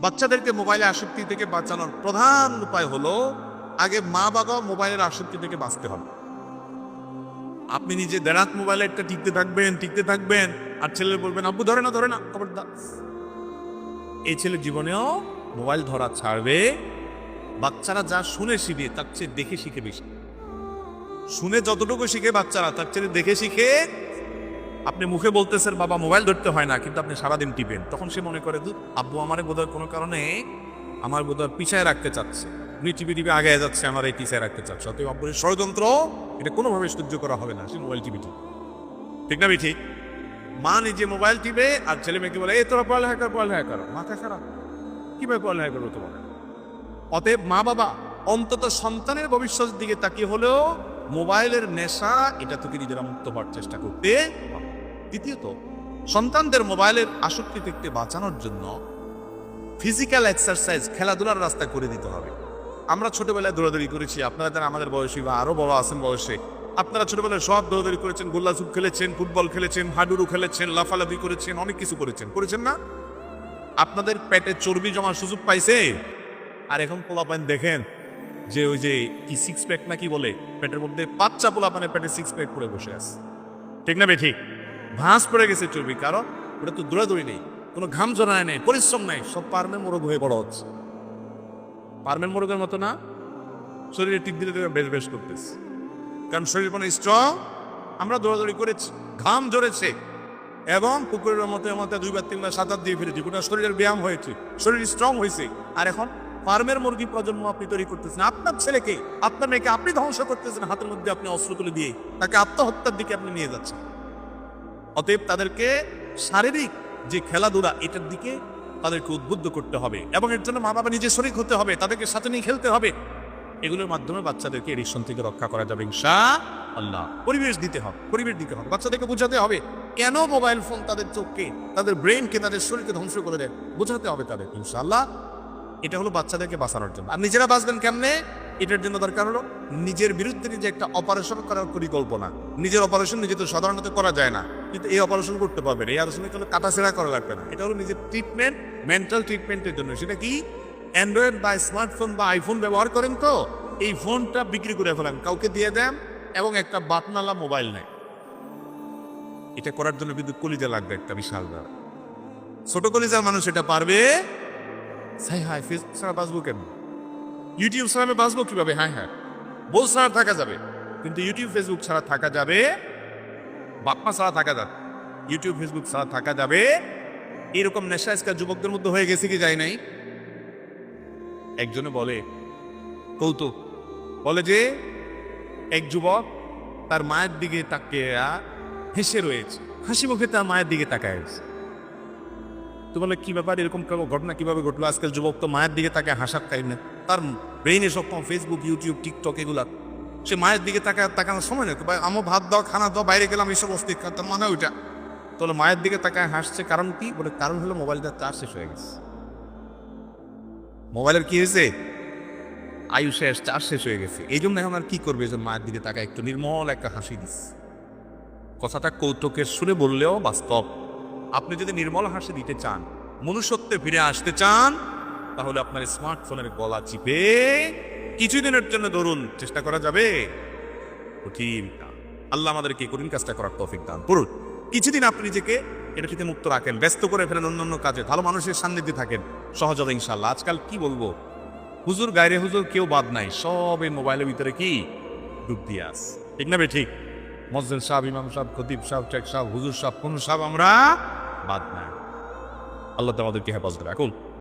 বাচ্চাদেরকে মোবাইলে আসক্তি থেকে বাঁচানোর প্রধান উপায় হলো, আগে মা বাবা মোবাইলের আসক্তি থেকে বাঁচতে হবে। আপনি নিজে দেরাত মোবাইলে একটা টিকতে থাকবেন টিকতে থাকবেন, আর ছেলে বলবেন, আব্বু, ধরে না ধরে না, খবরদার। এই ছেলে জীবনেও মোবাইল ধরা ছাড়বে। বাচ্চারা যা শুনে শিখে, তার চেয়ে দেখে শিখে বেশি। শুনে যতটুকু শিখে বাচ্চারা, তার চেয়ে দেখে শিখে আপনি মুখে বলতেছেন বাবা মোবাইল ধরতে হয় না কিন্তু আপনি সারাদিন টিপেন। তখন সে মনে করে "ধুর, আব্বু আমারে বোধহয় কোনো কারণে আমার বোধহয় পিছায় রাখতে চাচ্ছে। উনি টিভি টিভি আগে যাচ্ছে আমার এই পিছায় রাখতে চাচ্ছে। অতএব আব্বুর ষড়যন্ত্র এটা কোনোভাবে সহ্য করা হবে না। সে মোবাইল টিভি ঠিক না ঠিক মা নিজে মোবাইল টিপে আর ছেলে মেয়েকে বলে এ তোরা পড়ালেখা কর পড়ালেখা করো। মাথা খারাপ। কীভাবে পড়ালেখা করব তোমার অতএব মা বাবা অন্তত সন্তানের ভবিষ্যতের দিকে তাকিয়ে হলেও মোবাইলের নেশা এটা থেকে নিজেরা মুক্ত হওয়ার চেষ্টা করতে। দ্বিতীয়ত, সন্তানদের মোবাইলের আসক্তি থেকে বাঁচানোর জন্য ফিজিক্যাল এক্সারসাইজ খেলাধুলার রাস্তা করে দিতে হবে। আমরা ছোটবেলায় দৌড়াদৌড়ি করেছি, আপনারা যারা আমাদের বয়সী বা আরও বড় আছেন বয়সে। আপনারা ছোটবেলায় সব দৌড়াদৌড়ি করেছেন, গোল্লা চুপ খেলেছেন, ফুটবল খেলেছেন, হাডুডু খেলেছেন, লাফালাফি করেছেন, অনেক কিছু করেছেন। করেছেন না? আপনাদের পেটে চর্বি জমার সুযোগ পাইছে? আর এখন পোলাপান দেখেন, যে ওই যে কি সিক্স প্যাক নাকি বলে, পেটের মধ্যে বাচ্চা পোলাপানের পেটে সিক্স প্যাক করে বসে আছে। ঠিক না বে ঠিক? ভাঁজ পড়ে গেছে চর্বি। কারণ ওটা তো দৌড়াদৌড়ি নেই, কোনো ঘাম জড়ায় নেই, পরিশ্রম নেই, সব পারমের মোরগ হয়ে বড় হচ্ছে। পারমের মোরগের মতো না, শরীরে টিপ দিলে বেশ বেশ করতেছে। কারণ শরীর মানে স্ট্রং আমরা দৌড়াদৌড়ি করেছি, ঘাম ঝরেছে, এবং পুকুরের মতো মতো দুইবার, তিনবার, সাঁতার দিয়ে ফিরেছি গোটা শরীরের ব্যায়াম হয়েছে, শরীর স্ট্রং হয়েছে। আর এখন ফার্মের মুরগি প্রজন্ম আপনি তৈরি করতেছেন, আপনার ছেলেকে, আপনার মেয়েকে আপনি ধ্বংস করতেছেন, হাতের মধ্যে আপনি অস্ত্র তুলে দিয়ে তাকে আত্মহত্যার দিকে আপনি নিয়ে যাচ্ছেন। অতএব তাদেরকে শারীরিক যে খেলাধুলা, এটার দিকে তাদেরকে উদ্বুদ্ধ করতে হবে এবং এর জন্য মা বাবা নিজে শরীর হতে হবে, তাদেরকে সাথে নিয়ে খেলতে হবে। এগুলোর মাধ্যমে বাচ্চাদেরকে এডিকশন থেকে রক্ষা করা যাবে ইনশা আল্লাহ পরিবেশ দিতে হবে, পরিবেশ দিতে হবে, বাচ্চাদেরকে বোঝাতে হবে কেন মোবাইল ফোন তাদের চোখকে, তাদের ব্রেনকে তাদের শরীরকে ধ্বংস করে দেয়, বোঝাতে হবে তাদের, ইনশাআল্লাহ। এটা হলো বাচ্চাদেরকে বাঁচানোর জন্য। আর নিজেরা বাঁচবেন কেমনে? এটার জন্য দরকার হলো নিজের বিরুদ্ধে নিজে একটা অপারেশন করার পরিকল্পনা। নিজের অপারেশন নিজে তো সাধারণত করা যায় না। কিন্তু এই অপারেশন করতে পারবেন। এই অপারেশনে কোনো কাটাছেড়া করা লাগবে না। এটা হলো নিজের ট্রিটমেন্ট মেন্টাল ট্রিটমেন্টের জন্য। সেটা কি? অ্যান্ড্রয়েড বা স্মার্টফোন বা আইফোন ব্যবহার করেন তো? এই ফোনটা বিক্রি করে ফেলেন। কাউকে দিয়ে দেন এবং একটা বাতনালা মোবাইল নেয়। এটা করার জন্য কিন্তু কলিজা লাগবে একটা বিশাল ছোট কলিজার মানুষ এটা পারবে সাই হাই ফেসবুক ছাড়া বাঁচবো কেন ইউটিউব ছাড়া আমি বাঁচবো কীভাবে? হ্যাঁ হ্যাঁ বউ ছাড়া থাকা যাবে। কিন্তু ইউটিউব ফেসবুক ছাড়া থাকা যাবে? বাপমা ছাড়া থাকা যাবে। ইউটিউব ফেসবুক ছাড়া থাকা যাবে? এরকম নেশা আজকাল যুবকদের মধ্যে হয়ে গেছে কি যায় নাই? একজনে বলে, কৌতুক। বলে যে, এক যুবক তার মায়ের দিকে তাকিয়ে হেসে রয়েছে। হাসি মুখে তার মায়ের দিকে তাকায় তো বলে, কি ব্যাপার? এরকম ঘটনা? কীভাবে ঘটলো? আজকাল যুবক তো মায়ের দিকে তাকে হাসার টাইম না তার ব্রেইনে সব ফেসবুক ইউটিউব টিকটক এগুলা। সে মায়ের দিকে তাকায় তাকানোর সময় নেই। ভাই আমার ভাত দাও, খানা দাও, বাইরে গেলাম, এইসব অস্তিক তার মানে ওইটা। তাহলে মায়ের দিকে তাকায় হাসছে। কারণ কি? বলে, কারণ হলো মোবাইলটা চার্জ শেষ হয়ে গেছে। মোবাইলের কি হয়েছে? আয়ু শেষ চার্জ শেষ হয়ে গেছে। এই জন্য এখন আর কি করবে? জন্য মায়ের দিকে তাকায় একটু নির্মল একটা হাসি দিস কথাটা কৌতুকের সুরে বললেও বাস্তব। আপনি যদি নির্মল হাসি দিতে চান, মনুষ্যত্বে ফিরে আসতে চান, তাহলে আপনার স্মার্টফোনের গলা চিপে কিছুদিনের জন্য ধরুন, চেষ্টা করা যাবে। কঠিন। আল্লাহ আমাদেরকে কঠিন কাজটা করার তৌফিক দান করুন। কিছুদিন আপনি নিজেকে এটা থেকে মুক্ত রাখেন, ব্যস্ত করে ফেলেন অন্যান্য কাজে। ভালো মানুষের সান্নিধ্যে থাকেন। সহজ হবে ইনশাল্লাহ আজকাল কি বলব? হুজুর গায়রে হুজুর কেউ বাদ নাই। সব এই মোবাইলের ভিতরে কি? ডুব দিয়ে আস। ঠিক না বে ঠিক? মসজিদ সাহেব, ইমাম সাহেব, খতিব সাহেব, শেখ সাহেব, হুজুর সাহেব, কোন সাহেব আমরা বাদ না। আল্লাহ আমাদেরকে হেফাজত রাখুন।